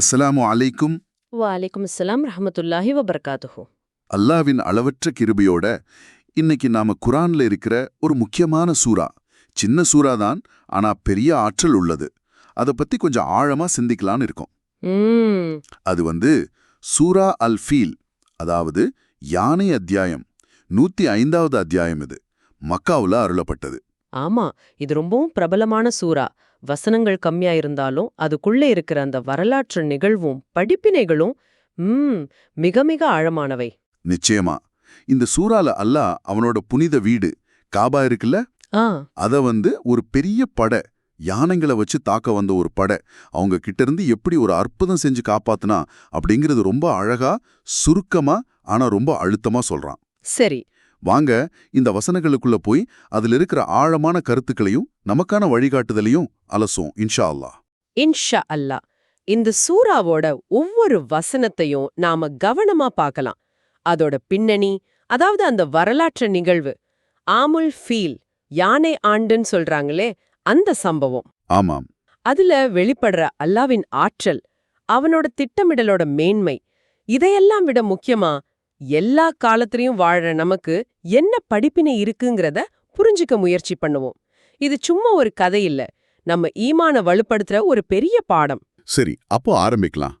அஸ்ஸலாமு அலைக்கும். வலைக்கும் அஸ்ஸலாம் ரஹமத்துல்லாஹி வபர்காத்துஹு. அல்லாவின் அளவற்ற கிருபையோட இன்னைக்கு நாம குரான்ல இருக்கிற ஒரு முக்கியமான சூரா சின்ன சூறா தான் ஆனா பெரிய ஆற்றல் உள்ளது. அத பத்தி கொஞ்சம் ஆழமா சிந்திக்கலான்னு இருக்கோம். அது வந்து சூரா அல் ஃபீல் அதாவது யானை அத்தியாயம். நூத்தி ஐந்தாவது அத்தியாயம் இது. மக்காவுல அருளப்பட்டது. ஆமா இது ரொம்பவும் பிரபலமான சூறா. வசனங்கள் கம்மியா இருந்தாலும் அதுக்குள்ள இருக்கிற அந்த வரலாற்று நிகழ்வும் படிப்பினைகளும் ம் மிக மிக ஆழமானவை. நிச்சயமா. இந்த சூறால அல்லாஹ் அவனோட புனித வீடு காபா இருக்குல்ல? அத வந்து ஒரு பெரிய படை யானைங்களை வச்சு தாக்க வந்த ஒரு படை. அவங்க கிட்ட இருந்து எப்படி ஒரு அற்புதம் செஞ்சு காப்பாத்துனா அப்படிங்கிறது ரொம்ப அழகா சுருக்கமா ஆனா ரொம்ப அழுத்தமா சொல்றான். சரி வாங்க இந்த வசனங்களுக்குள்ள போய் அதுல இருக்கிற ஆழமான கருத்துக்களையும் நமக்கான வழிகாட்டுதலையும் அலசும் இன்ஷா அல்லாஹ் இன்ஷா அல்லாஹ் இந்த சூறாவோட ஒவ்வொரு வசனத்தையும் நாம கவனமா பார்க்கலாம். அதோட பின்னணி அதாவது அந்த வரலாற்று நிகழ்வு ஆமுல் ஃபீல் யானை ஆண்டுன்னு சொல்றாங்களே அந்த சம்பவம். ஆமாம். அதுல வெளிப்படுற அல்லாவின் ஆற்றல் அவனோட திட்டமிடலோட மேன்மை இதையெல்லாம் விட முக்கியமா எல்லா காலத்திலயும் வாழற நமக்கு என்ன படிப்பினை இருக்குங்கிறத புரிஞ்சுக்க முயற்சி பண்ணுவோம். இது சும்மா ஒரு கதை இல்ல. நம்ம ஈமான வலுப்படுத்துற ஒரு பெரிய பாடம். சரி அப்போ ஆரம்பிக்கலாம்.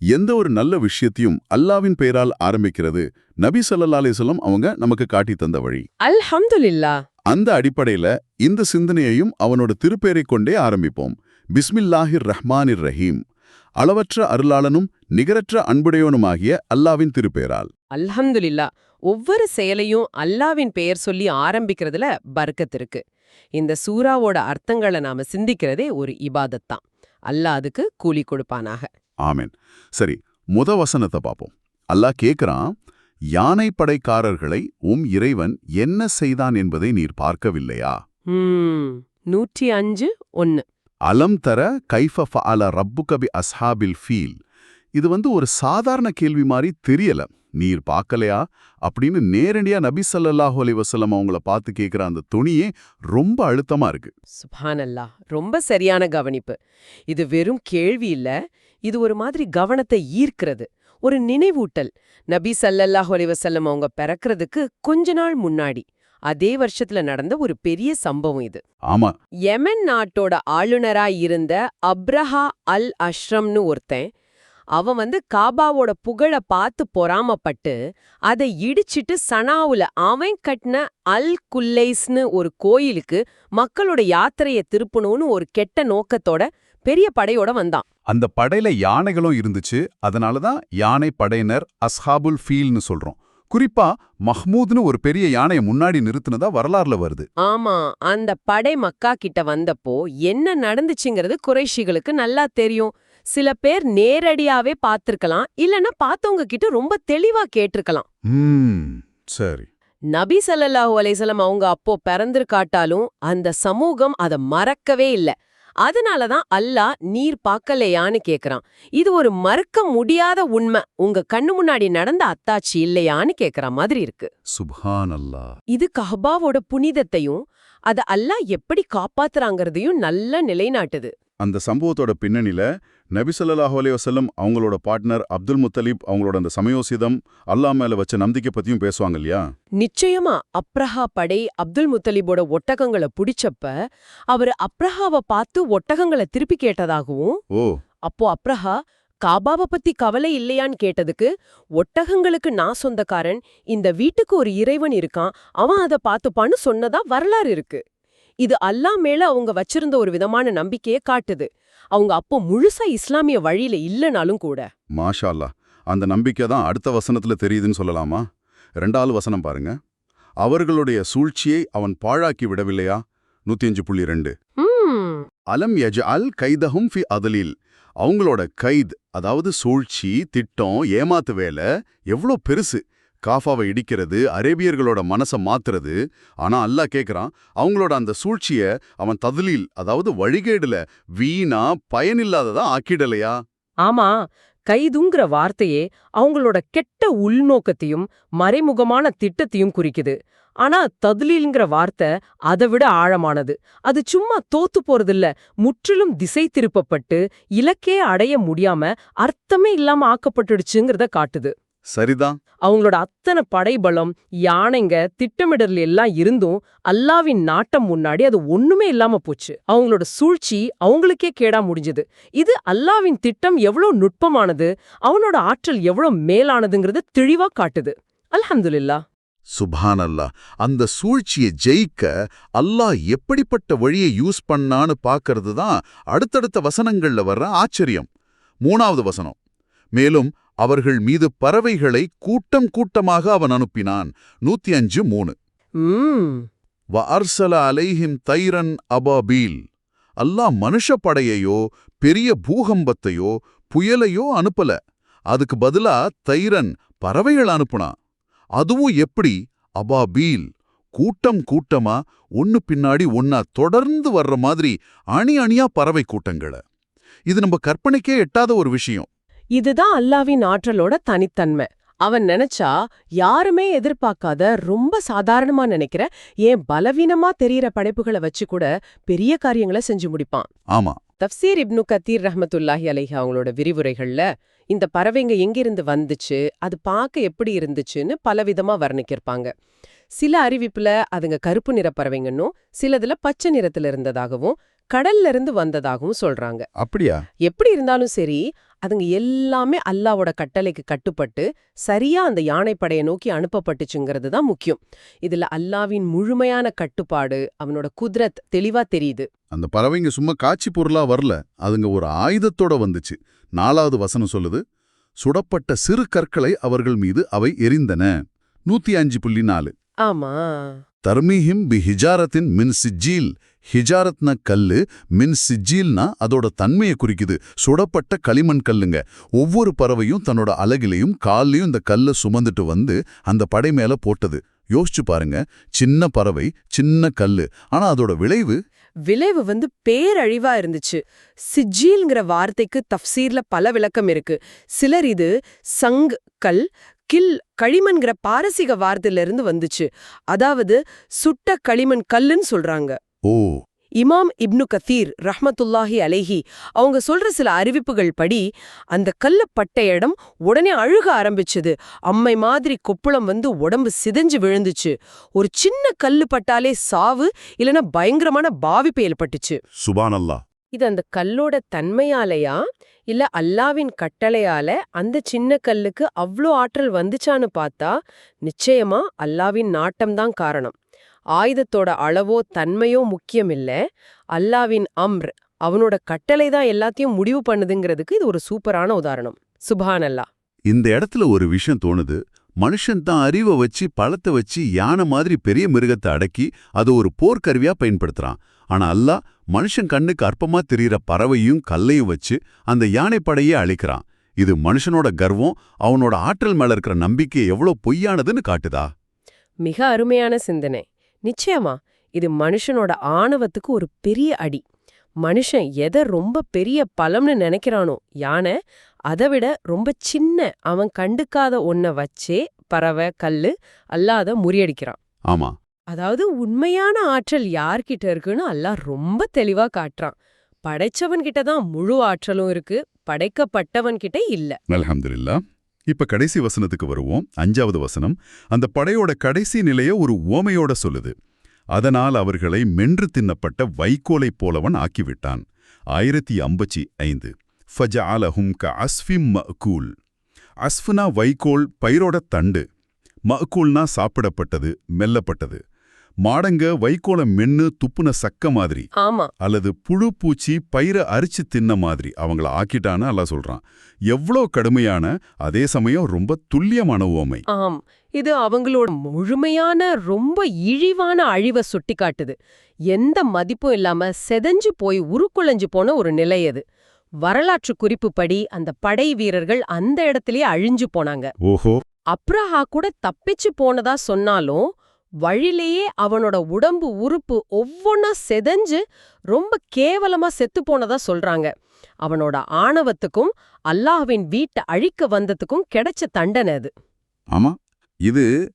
எந்த ஒரு நல்ல விஷயத்தையும் அல்லாவின் பெயரால் ஆரம்பிக்கிறது நபி ஸல்லல்லாஹு அலைஹி வஸல்லம் அவங்க நமக்கு காட்டி தந்த வழி. அல்ஹம்துலில்லா. அந்த அடிப்படையில இந்த சிந்தனையையும் அவனோட திருப்பெயரைக் கொண்டே ஆரம்பிப்போம். பிஸ்மில்லாஹிர் ரஹ்மானிர் ரஹீம். அளவற்ற அருளாளனும் நிகரற்ற அன்புடையவனுமாகிய அல்லாவின் திருப்பெயரால் அல்ஹம்துலில்லா ஒவ்வொரு செயலையும் அல்லாவின் பெயர் சொல்லி ஆரம்பிக்கிறதுல பர்க்கத் இருக்கு. இந்த சூறாவோட அர்த்தங்களை நாம சிந்திக்கிறதே ஒரு இபாதத் தான் அல்லாஹ் அதுக்கு கூலி கொடுப்பானாக. ஆமென். சரி முத வசனத்தை பார்ப்போம். அல்லாஹ் கேக்குறான் யானை படைக்காரர்களை உம் இறைவன் என்ன செய்தான் என்பதை நீர் பார்க்கவில்லையா? நூற்றி அஞ்சு ஒன்னு. அலம் தர கைஃப அல ரப்பு கபி அஸ்ஹாபில் ஃபீல். இது வந்து ஒரு சாதாரண கேள்வி மாதிரி தெரியல. நீர் பார்க்கலையா அப்படின்னு நேரடியா நபி சல்லாஹூ அலி வசலம் அவங்கள பார்த்து கேக்குற அந்த துணியே ரொம்ப அழுத்தமா இருக்கு. சுபானல்லா ரொம்ப சரியான கவனிப்பு. இது வெறும் கேள்வி இல்ல. இது ஒரு மாதிரி கவனத்தை ஈர்க்கிறது. ஒரு நினைவூட்டல். நபி சல்லல்லாஹு அலி வசல்லம் அவங்க பிறக்கறதுக்கு கொஞ்ச நாள் முன்னாடி. அதே வருஷத்துல நடந்த ஒரு பெரிய சம்பவம் இது. ஆமா. யெமன் நாட்டோட ஆளுநரா இருந்த அப்ரஹா அல் அஷ்ரம்னு ஒருத்தன் அவன் வந்து காபாவோட புகழ பார்த்து பொறாமப்பட்டு அதை இடிச்சிட்டு சனாவுல அவன் கட்டின அல் குல்லைஸ்னு ஒரு கோயிலுக்கு மக்களோட யாத்திரைய திருப்பணும்னு ஒரு கெட்ட நோக்கத்தோட பெரிய படையோட வந்தான். அந்த படையில யானைகளும் இருந்துச்சு. அதனால தான் யானை படையினர் அஸ்ஹாபுல் ஃபீல்னு சொல்றோம். குறிப்பா மஹ்மூத்னு ஒரு பெரிய யானையை முன்னாடி நிறுத்துனதா வரலாறுல வருது. ஆமா அந்த படை மக்கா கிட்ட வந்தப்போ என்ன நடந்துச்சுங்கிறது குறைஷிகளுக்கு நல்லா தெரியும். சில பேர் நேரடியாவே பார்த்திருக்கலாம் இல்லனா பார்த்தவங்க கிட்ட ரொம்ப தெளிவா கேட்டிருக்கலாம். சரி. நபி ஸல்லல்லாஹு அலைஹிஸல்லம் அவங்க அப்போ பிறந்திருக்காட்டாலும் அந்த சமூகம் அத மறக்கவே இல்ல. அதனாலதான் அல்லாஹ் நீர் பார்க்கலையான்னு கேக்குறான். இது ஒரு மறுக்க முடியாத உண்மை. உங்க கண்ணு முன்னாடி நடந்த அத்தாட்சி இல்லையான்னு கேக்குற மாதிரி இருக்கு. சுப்ஹான் அல்லாஹ் இது கஹ்பாவோட புனிதத்தையும் அத அல்லாஹ் எப்படி காப்பாத்துறாங்கறதையும் நல்லா நிலைநாட்டுது. அந்த சம்பவத்தோட பின்னணியில நபி ஸல்லல்லாஹு அலைஹி வஸல்லம் அவங்களோட பார்ட்னர் அப்துல் முத்தலிப் அவங்களோட அந்த சமயோசிதம் அல்லாஹ் மேல வச்ச நம்பிக்கை பத்தியும் பேசுவாங்க இல்லையா? நிச்சயமா அப்ரஹா படை அப்துல் முத்தலிபோட ஒட்டகங்களை புடிச்சப்ப அவரு அப்ரஹாவை பார்த்து ஒட்டகங்களை திருப்பி கேட்டதாகவும் ஓ. அப்போ அப்ரஹா காபாவ பத்தி கவலை இல்லையான்னு கேட்டதுக்கு ஒட்டகங்களுக்கு நான் சொந்தக்காரன் இந்த வீட்டுக்கு ஒரு இறைவன் இருக்கான் அவன் அதை பார்த்துப்பான்னு சொன்னதா வரலாறு இருக்கு. இது அல்லாஹ் மேல அவங்க வச்சிருந்த ஒரு விதமான நம்பிக்கையை காட்டுது. அவங்க அப்போ முழுசா இஸ்லாமிய வழியில இல்லனாலும் கூட. மாஷா அல்லாஹ் அந்த நம்பிக்கை தான் அடுத்த வசனத்துல தெரியுதுன்னு சொல்லலாமா? ரெண்டாவது வசனம் பாருங்க. அவர்களுடைய சூழ்ச்சியை அவன் பாழாக்கி விடவில்லையா? நூத்தி அஞ்சு புள்ளி ரெண்டு. அலம் யஜ் அல் கைதஹும் ஃபி அதலில். அவங்களோட கைத் அதாவது சூழ்ச்சி திட்டம் ஏமாத்து வேலை எவ்வளோ பெருசு. காஃபாவை இடிக்கிறது அரேபியர்களோட மனசை மாத்துறது. ஆனா அல்லாஹ் கேக்குறான் அவங்களோட அந்த சூழ்ச்சிய அவன் ததுலில் அதாவது வழிகேடுல வீணா பயனில்லாததா ஆக்கிடலையா? ஆமா கைதுங்கிற வார்த்தையே அவங்களோட கெட்ட உள்நோக்கத்தையும் மறைமுகமான திட்டத்தையும் குறிக்குது. ஆனா ததுலீல்ங்கிற வார்த்தை அதை விட ஆழமானது. அது சும்மா தோத்து போறதில்ல முற்றிலும் திசை திருப்பப்பட்டு இலக்கே அடைய முடியாம அர்த்தமே இல்லாம ஆக்கப்பட்டுடுச்சுங்கிறத காட்டுது. சரிதான். அவங்களோட அத்தனை படைபலம் யானைங்க திட்டமிடல் எல்லாம் இருந்தும் அல்லாவின் நாட்டம் முன்னாடி அது ஒண்ணுமே இல்லாம போச்சு. அவங்களோட சூழ்ச்சி அவங்களுக்கே கேடா முடிஞ்சது. இது அல்லாவின் திட்டம் எவ்வளவு நுட்பமானது அவனோட ஆற்றல் எவ்வளவு மேலானதுங்கிறத தெளிவா காட்டுது. அல்ஹம்துலில்லாஹ். சுபான் அல்லாஹ் அந்த சூழ்ச்சியை ஜெயிக்க அல்லாஹ் எப்படிப்பட்ட வழியை யூஸ் பண்ணான்னு பார்க்கறது தான் அடுத்தடுத்த வசனங்கள்ல வர்ற ஆச்சரியம். மூணாவது வசனம். மேலும் அவர்கள் மீது பறவைகளை கூட்டம் கூட்டமாக அவன் அனுப்பினான். நூத்தி அஞ்சு மூணு. ம். வ அர்சல அலைஹிம் தைரன் அபாபீல். அல்லாஹ் மனுஷ படையையோ பெரிய பூகம்பத்தையோ புயலையோ அனுப்பல. அதுக்கு பதிலா தைரன் பறவைகள் அனுப்புனான். அதுவும் எப்படி? அபாபீல். கூட்டம் கூட்டமா? ஒன்னு பின்னாடி ஒன்னா தொடர்ந்து வர்ற மாதிரி அணி அணியா பறவை கூட்டங்களை. இது நம்ம கற்பனைக்கே எட்டாத ஒரு விஷயம். இதுதான் அல்லாவின் ஆற்றலோட தனித்தன்மை. அவன் நினைச்சா யாருமே எதிர்பார்க்காத ரொம்ப சாதாரணமா நினைக்கிற ஏன் பலவீனமா தெரியற படைப்புகளை வச்சு கூட பெரிய காரியங்களை செஞ்சு முடிப்பான். ஆமா. தப்சீர் இப்னு கத்தீர் ரஹ்மத்துல்லாஹி அலைஹி அவங்களோட விரிவுரைகள்ல இந்த பறவைங்க எங்கிருந்து வந்துச்சு அது பார்க்க எப்படி இருந்துச்சுன்னு பலவிதமா வர்ணிக்கிருப்பாங்க. சில அறிவிப்புல அதுங்க கருப்பு நிற பறவைங்கன்னும் சிலதுல பச்சை நிறத்துல இருந்ததாகவும் கடல்ல இருந்து வந்ததாகவும் சொல்றாங்க. அப்படியா? எப்படி இருந்தாலும் சரி அதுங்க எல்லாமே அல்லாவோட கட்டளைக்கு கட்டுப்பட்டு சரியா அந்த யானைப்படையை நோக்கி அனுப்பப்பட்டுச்சுங்கிறது தான் முக்கியம். இதுல அல்லாவின் முழுமையான கட்டுப்பாடு அவனோட குதிரத் தெளிவா தெரியுது. அந்த பறவைங்க சும்மா காட்சி பொருளா வரல. அதுங்க ஒரு ஆயுதத்தோட வந்துச்சு. நாலாவது வசனம் சொல்லுது சுடப்பட்ட சிறு கற்களை அவர்கள் மீது அவை எரிந்தன. நூத்தி அஞ்சு புள்ளி நாலு. ஆமா. தர்மீஹிம் பி ஹிஜாரத்தின் மின் சிஜ்ஜீல். ஹிஜாரத்ன கல்லு மின் சிஜ்ஜீல்னா அதோட தன்மையை குறிக்குது. சுடப்பட்ட களிமண் கல்லுங்க. ஒவ்வொரு பறவையும் தன்னோட அலகிலையும் கால்லையும் இந்த கல்லை சுமந்துட்டு வந்து அந்த படை மேல போட்டது. யோசிச்சு பாருங்க. சின்ன பறவை சின்ன கல்லு. ஆனா அதோட விளைவு? விளைவு வந்து பேரழிவா இருந்துச்சு. சிஜ்ஜீல்ங்கிற வார்த்தைக்கு தஃப்சீர்ல பல விளக்கம் இருக்கு. சிலர் இது சங் கல் கில் களிமண்கிற பாரசீக வார்த்தையில இருந்து வந்துச்சு. அதாவது சுட்ட களிமண் கல்லுன்னு சொல்றாங்க. ஓ. இமாம் இப்னு கத்தீர் ரஹ்மத்துல்லாஹி அலைஹி அவங்க சொல்ற சில அறிவிப்புகள் படி அந்த கல்ல பட்ட இடம் உடனே அழுக ஆரம்பிச்சது. அம்மை மாதிரி கொப்புளம் வந்து உடம்பு சிதைஞ்சு விழுந்துச்சு. ஒரு சின்ன கல்லு பட்டாலே சாவு இல்லனா பயங்கரமான பாவிப்பு ஏற்பட்டுச்சு. சுபானல்லா இது அந்த கல்லோட தன்மையாலையா? இல்ல அல்லாவின் கட்டளையால அந்த சின்ன கல்லுக்கு அவ்ளோ ஆற்றல் வந்துச்சான்னு பார்த்தா நிச்சயமா அல்லாவின் நாட்டம்தான் காரணம். ஆயுதத்தோட அளவோ தன்மையோ முக்கியமில்ல அல்லாவின் அம்ர் அவனோட கட்டளை தான் எல்லாத்தையும் முடிவு பண்ணுதுங்கிறதுக்கு இது ஒரு சூப்பரான உதாரணம். சுபானல்லா இந்த இடத்துல ஒரு விஷயம் தோணுது. மனுஷன் தான் அறிவை வச்சு பழத்தை வச்சு யானை மாதிரி பெரிய மிருகத்தை அடக்கி அதை ஒரு போர்க்கருவியா பயன்படுத்துறான். ஆனா அல்லாஹ் மனுஷன் கண்ணுக்கு அற்பமா தெரியிற பறவையும் கல்லையும் வச்சு அந்த யானை படையே அழிக்கிறான். இது மனுஷனோட கர்வம் அவனோட ஆற்றல் மேல இருக்கிற நம்பிக்கை எவ்வளவு பொய்யானதுன்னு காட்டுதா? மிக அருமையான சிந்தனை. நிச்சயமா இது மனுஷனோட ஆணவத்துக்கு ஒரு பெரிய அடி. மனுஷன் எதை ரொம்ப பெரிய பலம்னு நினைக்கிறானோ யானை அதை விட ரொம்ப சின்ன அவன் கண்டுக்காத ஒன்ன வச்சே பறவை கல்லு அல்லாத முறியடிக்கிறான். ஆமா. அதாவது உண்மையான ஆற்றல் யார்கிட்ட இருக்குன்னு அல்லாஹ் ரொம்ப தெளிவா காட்டுறான். படைச்சவன் கிட்ட தான் முழு ஆற்றலும் இருக்கு படைக்கப்பட்டவன் கிட்ட இல்ல. அலமதுல்லா இப்ப கடைசி வசனத்துக்கு வருவோம். அஞ்சாவது வசனம் அந்த படையோட கடைசி நிலைய ஒரு ஓமையோட சொல்லுது. அதனால் அவர்களை மென்று தின்னப்பட்ட வைக்கோலைப் போலவன் ஆக்கிவிட்டான். ஆயிரத்தி ஐம்பத்தி ஐந்து. ஃபஜஅலஹும் க அஸ்ஃபிம் மஅகூல். அஸ்ஃபுனா வைக்கோல் பயிரோட தண்டு. மஅகூல்னா சாப்பிடப்பட்டது மெல்லப்பட்டது. மாடங்க வைக்கோலை மென்னு துப்புன சக்க மாதிரி. ஆமா. அல்லது புழு பூச்சி பயிரை அரிச்சு தின்ன மாதிரி. அவங்கள ஆக்கிட்டான்னு அல்லாஹ் சொல்றான். எவ்வளோ கடுமையான அதே சமயம் ரொம்ப துல்லியமான உவமை ஆம். இது அவங்களோட முழுமையான ரொம்ப இழிவான அழிவை சுட்டிக்காட்டுது. எந்த மதிப்பும் இல்லாம செதஞ்சு போய் உருக்குலைஞ்சு போன ஒரு நிலை அது. வரலாற்று குறிப்புப்படி அந்த படை வீரர்கள் அந்த இடத்திலேயே அழிஞ்சு போனாங்க. ஓஹோ. அப்ரஹா கூட தப்பிச்சு போனதா சொன்னாலும் வழியிலேயே அவனோட உடம்பு உறுப்பு ஒவ்வொன்னா செதஞ்சு ரொம்ப கேவலமா செத்து போனதா சொல்றாங்க. அவனோட ஆணவத்துக்கும் அல்லாஹ்வின் வீட்டை அழிக்க வந்ததுக்கும் கிடைச்ச தண்டனை அது. ஆமா. இது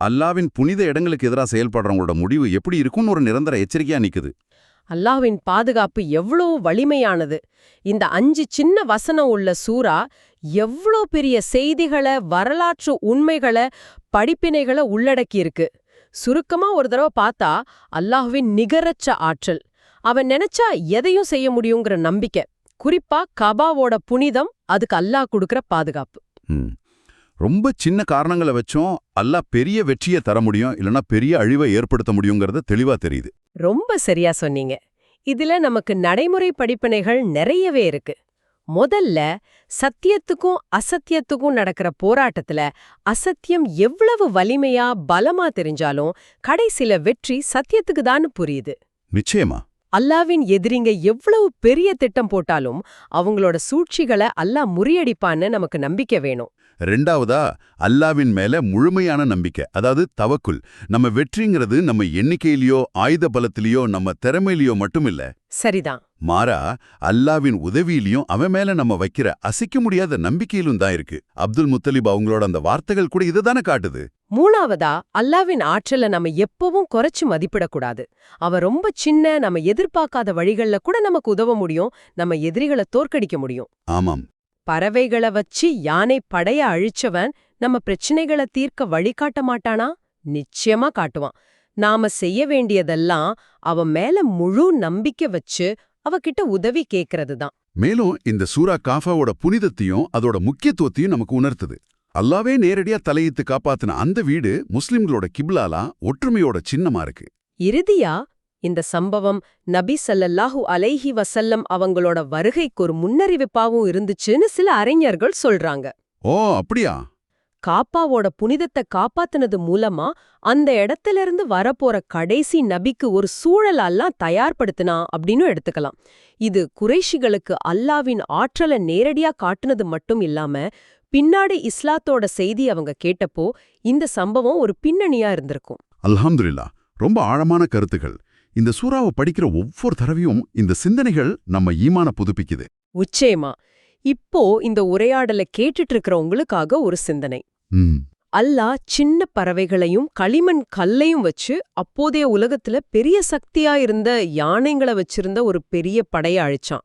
அல்லாவின் புனித இடங்களுக்கு எதிராக செயல்படுறவங்களோட முடிவு எப்படி இருக்கும்னு ஒரு நிரந்தர எச்சரிக்கையா நிக்குது. அல்லாஹ்வின் பாதுகாப்பு எவ்வளவு வலிமையானது. இந்த அஞ்சு சின்ன வசனம் உள்ள சூரா எவ்வளோ பெரிய செய்திகளை வரலாற்று உண்மைகளை படிப்பினைகளை உள்ளடக்கியிருக்கு. சுருக்கமா ஒரு தடவை பார்த்தா அல்லாஹ்வின் நிகரற்ற ஆற்றல். அவன் நினைச்சா எதையும் செய்ய முடியுங்கிற நம்பிக்கை. குறிப்பா கபாவோட புனிதம் அதுக்கு அல்லாஹ் கொடுக்கிற பாதுகாப்பு. ரொம்ப சின்ன காரணங்களை வச்சும் அல்லாஹ் பெரிய வெற்றியை தர முடியும் இல்லனா பெரிய அழிவை ஏற்படுத்த முடியுங்கிறது தெளிவா தெரியுது. ரொம்ப சரியா சொன்னீங்க. இதுல நமக்கு நடைமுறை படிப்பினைகள் நிறையவே இருக்கு. முதல்ல சத்தியத்துக்கும் அசத்தியத்துக்கும் நடக்கிற போராட்டத்துல அசத்தியம் எவ்வளவு வலிமையா பலமா தெரிஞ்சாலும் கடைசில வெற்றி சத்தியத்துக்கு தான் புரியுது. நிச்சயமா. அல்லாவின் எதிரிங்க எவ்வளவு பெரிய திட்டம் போட்டாலும் அவங்களோட சூழ்ச்சிகளை அல்லாஹ் முறியடிப்பான்னு நமக்கு நம்பிக்கை வேணும். ரெண்டாவதா அல்லாவின் மேல முழுமையான நம்பிக்கை அதாவது தவக்குல். நம்ம வெற்றிங்கிறது நம்ம எண்ணிக்கையிலயோ ஆயுத பலத்திலயோ நம்ம திறமையிலயோ மட்டும் இல்ல. சரிதான். மாறா அல்லாவின் உதவியிலையும் அவன் மேல நம்ம வைக்கிற அசைக்க முடியாத நம்பிக்கையிலும் தான் இருக்கு. அப்துல் முத்தலிப் அவங்களோட அந்த வார்த்தைகள் கூட இதுதானே காட்டுது. மூணாவதா அல்லாவின் ஆற்றலை நம்ம எப்பவும் குறைச்சு மதிப்பிடக்கூடாது. அவ ரொம்ப சின்ன நம்ம எதிர்பார்க்காத வழிகள்ல கூட நமக்கு உதவ முடியும் நம்ம எதிரிகளை தோற்கடிக்க முடியும். ஆமாம். பறவைகளை வச்சு யானை படைய அழிச்சவன் நம்ம பிரச்சனைகளை தீர்க்க வழிகாட்ட மாட்டானா? நிச்சயமா காட்டுவான். நாம செய்ய வேண்டியதெல்லாம் அவன் மேல முழு நம்பிக்கை வச்சு அவகிட்ட உதவி கேக்குறது தான் மேலும் இந்த சூரா காஃபாவோட புனிதத்தையும் அதோட முக்கியத்துவத்தையும் நமக்கு உணர்த்துது. அல்லாவே நேரடியா தலையிட்டு காப்பாத்தின அந்த வீடு முஸ்லிம்களோட கிப்லாலா ஒற்றுமையோட சின்னமா இருக்கு. இறுதியா இந்த சம்பவம் நபி ஸல்லல்லாஹு அலைஹி வஸல்லம் அவங்களோட வருகைக்கு ஒரு முன்னறிவிப்பாவும் இருந்துச்சுன்னு சில அறிஞர்கள் சொல்றாங்க. ஓ அப்படியா? காப்பாவோட புனிதத்தை காப்பாத்துனது மூலமா அந்த இடத்துல இருந்து வரப்போற கடைசி நபிக்கு ஒரு சூழலெல்லாம் தயார்படுத்தினா அப்படின்னு எடுத்துக்கலாம். இது குறைஷிகளுக்கு அல்லாவின் ஆற்றலை நேரடியா காட்டுனது மட்டும் இல்லாம பின்னாடி இஸ்லாத்தோட செய்தி அவங்க கேட்டப்போ இந்த சம்பவம் ஒரு பின்னணியா இருந்திருக்கும். அல்ஹம்துலில்லா ரொம்ப ஆழமான கருத்துகள் இந்த சூறாவை படிக்கிற ஒவ்வொரு தடவையும் இந்த சிந்தனைகள் நம்ம ஈமான புதுப்பிக்குது. உச்சயமா இப்போ இந்த உரையாடலை கேட்டுட்டு இருக்கிற உங்களுக்காக ஒரு சிந்தனை. அல்லாஹ் சின்ன பறவைகளையும் களிமண் கல்லையும் வச்சு அப்போதைய உலகத்துல பெரிய சக்தியா இருந்த யானைங்களை வச்சிருந்த ஒரு பெரிய படைய அழிச்சான்.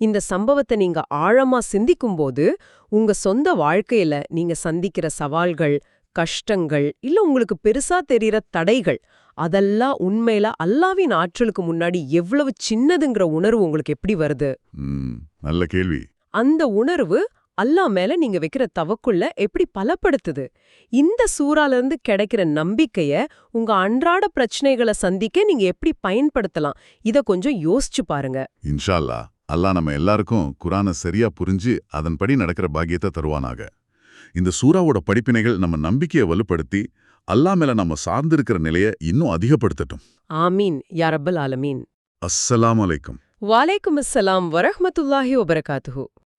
இந்த சம்பவத்தை நீங்க ஆழமா சிந்திக்கும்போது உங்க சொந்த வாழ்க்கையில நீங்க சந்திக்கிற சவால்கள் கஷ்டங்கள் இல்ல உங்களுக்கு பெருசா தெரியற தடைகள் அதெல்லாம் உண்மையில அல்லாவின் ஆற்றலுக்கு முன்னாடி எவ்வளவு சின்னதுங்கிற உணர்வு உங்களுக்கு எப்படி வருது? நல்ல கேள்வி. அந்த உணர்வு அல்லாஹ் மேல நீங்க வைக்கிற தவக்குள்ள எப்படி பலப்படுத்துது? இந்த சூறால இருந்து கிடைக்கிற நம்பிக்கைய உங்க அன்றாட பிரச்சனைகளை சந்திக்க நீங்க எப்படி பயன்படுத்தலாம்? இத கொஞ்சம் யோசிச்சு பாருங்க. இன்ஷா அல்லாஹ் அல்லாஹ் நம்ம எல்லாருக்கும் குரானை சரியா புரிஞ்சு அதன்படி நடக்கிற பாக்கியத்தை தருவானாக. இந்த சூறாவோட படிப்பினைகள் நம்ம நம்பிக்கையை வலுப்படுத்தி அல்லாஹ் மேல நம்ம சார்ந்திருக்கிற நிலையை இன்னும் அதிகப்படுத்தட்டும். ஆமீன் யா ரப்பல் ஆலமீன். அஸ்ஸலாமு அலைக்கும். வாலைக்கும் அஸ்ஸலாம் வரஹ்மத்துல்லாஹி வபரகாத்துஹு.